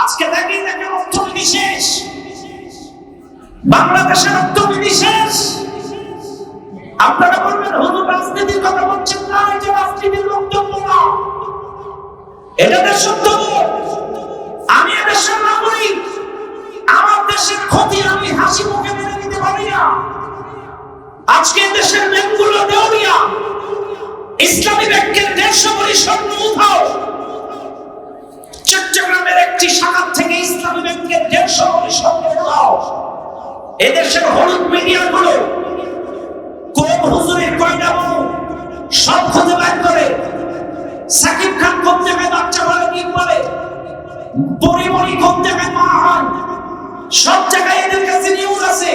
আজকে দেখি দেখে অর্থনীতি শেষ বাংলাদেশের অর্থনীতি শেষ আপনারা বলবেন, হুজুর, রাজনীতির কথা বলছেন না এটা রাজনীতির বক্তব্য না। এটা দেশের আমি দেশের নাগরিক। আমার দেশের ক্ষতি আমি হাসি মুখে মেনে নিতে পারি না। আজকে দেশের ব্যাংকগুলো দেওয়া ইসলামী ব্যাংকের দেড়শো কোটি স্বর্ণ উঠাও চট্টগ্রামের একটি শাখা থেকে ইসলামী ব্যাংকের দেড়শো কোটি উঠাও এদেশের হলুদ মিডিয়া গুলো কোন হুজুরের কয়টা বউ সব খুঁজে বের করে। সাকিব খান কোন জায়গায় বাচ্চা বলে কি বলে পরিমণি কোন জায়গায় মা হয়? সব জায়গায় এদের কাছে নিউজ আছে।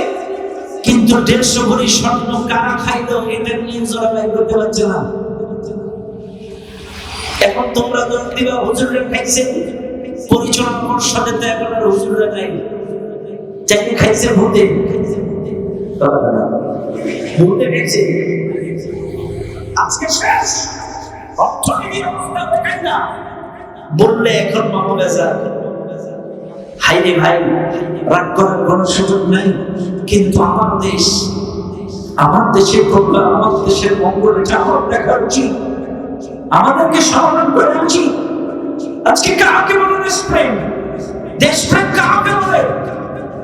কিন্তু দেড়শো কোটি স্বর্ণ কারা খাইলো, এদের নিউজ ওরা বের করতে পারছে না। এখন তোমরা দোষ দিবা হুজুরে খাইছে। পরিচালনা পর্ষদে তো এখন আর হুজুরে নাই। চাইলে খাইছে ভূতে। ভূতে খাইছে। আজকে শেষ। না। বললে এখন মামা বেজা হাইরে ভাই, রাগ করার কোন সুযোগ নাই। কিন্তু আমার দেশ, আমার দেশের কল্যাণ, আমার দেশের মঙ্গল আমার দেখা উচিত। আমাদেরকে সমাধান করা উচিত আজকে কাকে বলে দেশপ্রেম দেশপ্রেম কাকে বলে।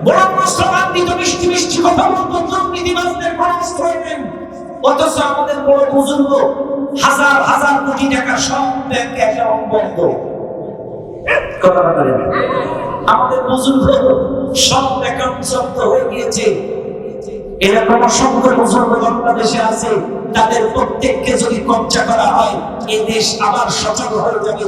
বড় দিত মিষ্টি মিষ্টি কথা বলতো দুর্নীতিবাজদের পরাস্ত হইলেন অথচ আমাদের বড় বুজুর্গ হাজার হাজার কোটি টাকা সব ব্যাংক অ্যাকাউন্ট বন্ধ আমাদের বুজুর্গ সব অ্যাকাউন্ট জব্দ হয়ে গিয়েছে। এরকম অসংখ্য মুসলমান বাংলাদেশে আছে, তাদের প্রত্যেককে যদি কবজা করা হয় এ দেশ আবার সচল হয়ে যাবে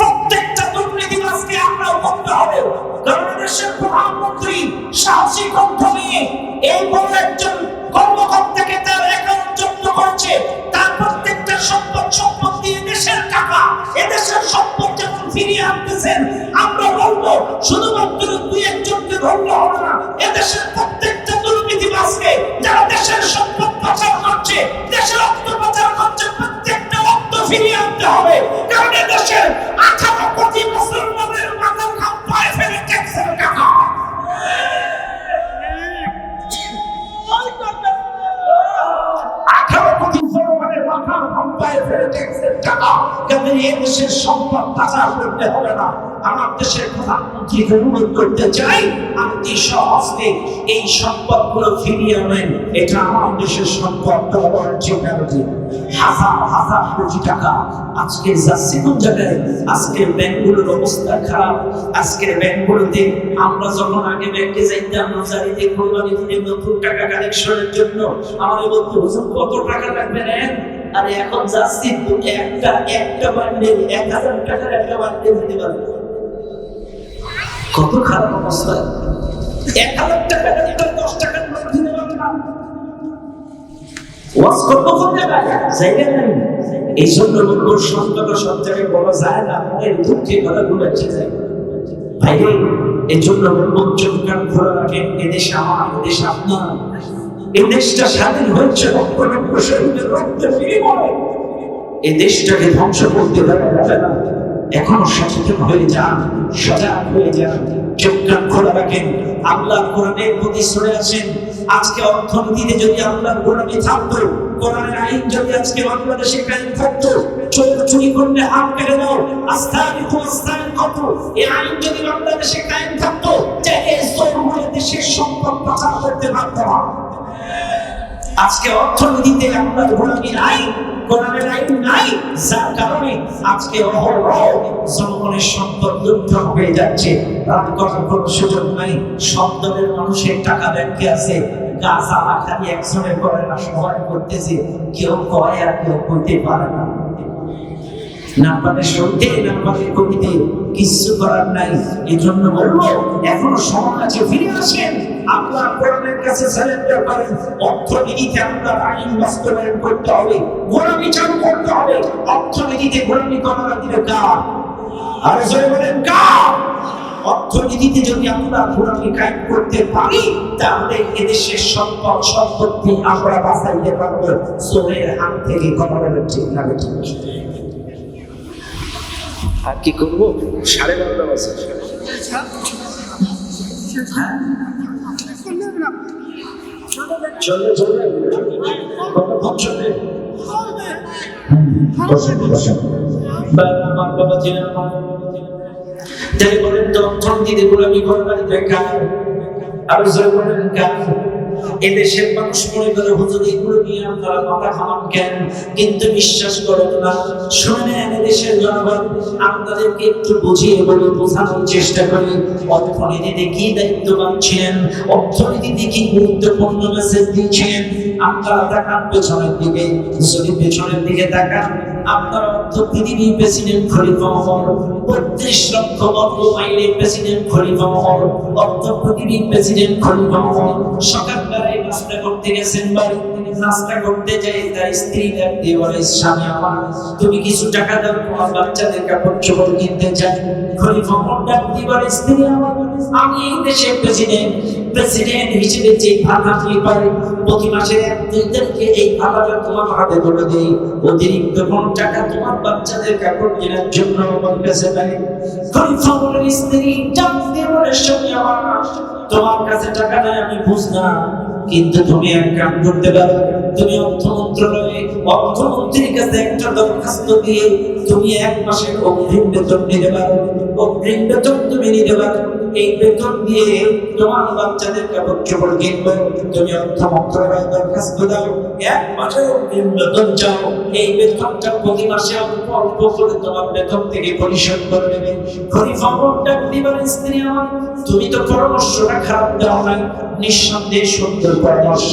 প্রত্যেকটা দুর্নীতিবাজকে আমরা করতে হবে। কারণ দেশের প্রধানমন্ত্রী সাহসী কণ্ঠ নিয়ে এই বড় একজন কর্মকর্তাকে তার অ্যাকাউন্ট জব্দ করছে। তার প্রত্যেকটা সম্পদ সম্পত্তি দেশের টাকা, এদেশের সম্পদ যখন ফিরিয়ে আনতেছেন আমরা বলব, শুধুমাত্র দুই একজনকে ধরলে হবে না। এই সম্পদ পাচার না। ফিরিয়ে আনেন এটা আমার টাকা আজকে যাচ্ছে কোন জায়গায় ব্যাংকগুলোর অবস্থা খারাপ। আজকের ব্যাংকগুলোতে আমরা যখন আগে ব্যাংকে যাইতাম রোজারিতে কোরবানি দিনে নতুন টাকা কালেকশনের জন্য আমার বলতে কত টাকা লাগবে নেন আরে এখন যাচ্ছি একটা একটা বান্ডেল এক হাজার টাকার একটা বান্ডেল দিতে পারব। কত খারাপ অবস্থা। এক হাজার দশ টাকার দিতে এই সন্তটা সব জায়গায় বলা যায় এই এদেশ আমার, এদেশ আপনার। এই দেশটা স্বাধীন হচ্ছে লক্ষ এই দেশটাকে ধ্বংস করতে না। এখনও সচেতন হয়ে যান, সজাগ হয়ে যান। চোখ কান খোলা রাখেন আল্লাহর কোরআনের প্রতি সরে আসেন আজকে অর্থনীতিতে যদি আল্লাহর কোরআনে থাকতো, কোরআনের আইন যদি আজকে বাংলাদেশে কায়েম থাকতো, চোর চুরি করলে হাত কেটে দাও আস্থানি আস্থান কত? এই আইন যদি বাংলাদেশে কায়েম থাকতো চাইলে চোরগুলো দেশের সম্পদ পাচার করতে পারতো না। আজকে অর্থনীতিতে আপনার গোলামি নাই কোরআনের নাই যার কারণে আজকে অহরহ জনগণের সম্পদ হয়ে যাচ্ছে। রাত করার কোনো সুযোগ নাই মানুষের টাকা ব্যাংকে আছে। গাছ করে না সহায় করতেছে, কেউ কয় আর কেউ করতে পারে না। নাম্বারে শুনতে নাম্বারে কমিতে কিছু করার নাই, এজন্য জন্য বলব, এখনও আছে, ফিরে আসেন। আপনার কোরআনের কাছে সারেন্ডার করেন অর্থনীতিতে আপনার আইন বাস্তবায়ন করতে হবে গোলামি চালু করতে হবে। অর্থনীতিতে গোলামি করার দিবে কার? আর জয় বলেন কার? অর্থনীতিতে যদি আমরা গোলামি কায়েম করতে পারি তাহলে এদেশের সম্পদ সম্পত্তি আমরা বাঁচাইতে পারব। চোরের হাত থেকে কথা ঠিক না ঠিক আর কি করব? সাড়ে বারোটা বাজে। হ্যাঁ চলে চলে কতক্ষণ চলে আমার বাবা ছিলেন আমার তাই বলেন তো অর্থনীতিতে গোলামি করবার বেকার আর জোরে বলেন কার? এদেশের মানুষ মনে করে, হুজুর, এগুলো নিয়ে আপনারা মাথা খামান কেন? কিন্তু বিশ্বাস করেন না শুনেন এদেশের জনগণ, আপনাদেরকে একটু বুঝিয়ে বলে, বোঝানোর চেষ্টা করি, অর্থনীতিতে কি দায়িত্ববান ছিলেন, অর্থনীতিতে কি গুরুত্বপূর্ণ মেসেজ দিয়েছিলেন আপনারা তাকান পেছনের দিকে, যদি পেছনের দিকে তাকান আপনার অর্থ প্রেসিডেন্ট খলিফা ওমর বত্রিশ লক্ষ বর্গ মাইলের প্রেসিডেন্ট খলিফা ওমর অর্থ প্রতিদিন প্রেসিডেন্ট খলিফা ওমর সকালবেলায় নাস্তা করতে গেছেন বাড়ি নাস্তা করতে যাই, তার স্ত্রী দিয়ে বলে, স্বামী আমার, তুমি কিছু টাকা দাও, তোমার বাচ্চাদের কাপড় চোপড় কিনতে চাই খলিফা দিয়ে বলে, স্ত্রী আমার, আমি এই দেশের প্রেসিডেন্ট প্রেসিডেন্ট হিসেবে যে ভাতা পাই, প্রতি মাসে দুই তারিখে এই ভাতাটা তোমার হাতে করে দেই। অতিরিক্ত কোন টাকা তোমার বাচ্চাদের কাপড় কেনার জন্য আমার কাছে নাই। খলিফা স্ত্রী বলে, স্বামী আমার, তোমার কাছে টাকা নাই, আমি বুঝলাম। কিন্তু তুমি এক কাম করতে পারো। তুমি অর্থ মন্ত্রণালয়ে অর্থমন্ত্রীর কাছে একটা দরখাস্ত দিয়ে তুমি এক মাসের অগ্রিম বেতন নিতে পারো। অগ্রিম বেতন তুমি নিতে পারো। এই বেতন দিয়ে তোমার বাচ্চাদের কিনবে তুমি অর্থ দরখাস্ত দাও। এক অগ্রিম বেতন চাও। এই বেতনটা প্রতি মাসে অল্প অল্প করে তোমার বেতন থেকে পরিশোধ করে ডাক দিবার স্ত্রী আমার। তুমি তো পরামর্শটা খারাপ দাও নাই, নিঃসন্দেহে সুন্দর পরামর্শ।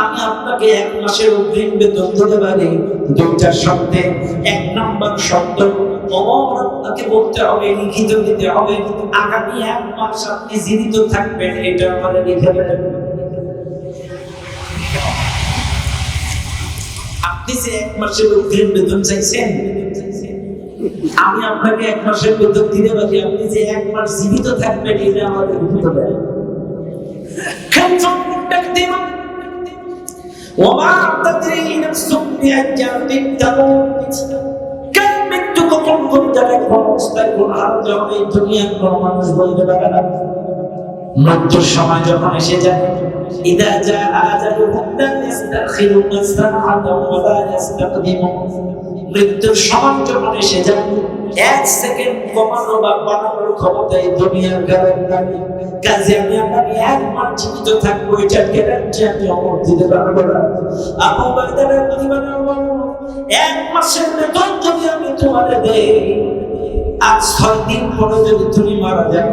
আমি আপনাকে এক মাসের অগ্রিম বেতন দিতে পারি। দুইটা শব্দে এক নম্বর শব্দ আপনাকে বলতে হবে, লিখিত দিতে হবে। আগামী এক মাস আপনি জীবিত থাকবেন, এটা লিখে দেবেন। আপনি যে এক মাসের অগ্রিম বেতন চাইছেন, আমি আপনাকে এক মাসের বেতন দিতে পারি। আপনি যে এক মাস জীবিত থাকবেন, এটা আমাদের দেবেন। وما تدري نفس بأي أرض تموت কার মৃত্যু কখন ঘটতে পারে কোন অবস্থায় কোন হাত হবে এই দুনিয়ার কোন মানুষ বলতে পারে না মৃত্যুর সময় যখন এসে যায় إذا جاء أجلهم لا يستأخرون ساعة ولا يستقدمون মৃত্যুর সময় যখন এসে যায় এক সেকেন্ড কমানো বা বানানোর ক্ষমতা এই দুনিয়ার গ্যারান্টি কাজে আমি আপনাকে এক মাস জীবিত থাকব এটার গ্যারান্টি আমি অমর দিতে পারব না। আবু এক মাসের বেতন যদি আমি তোমারে দেই, আজ ছয় দিন পরে যদি তুমি মারা যাও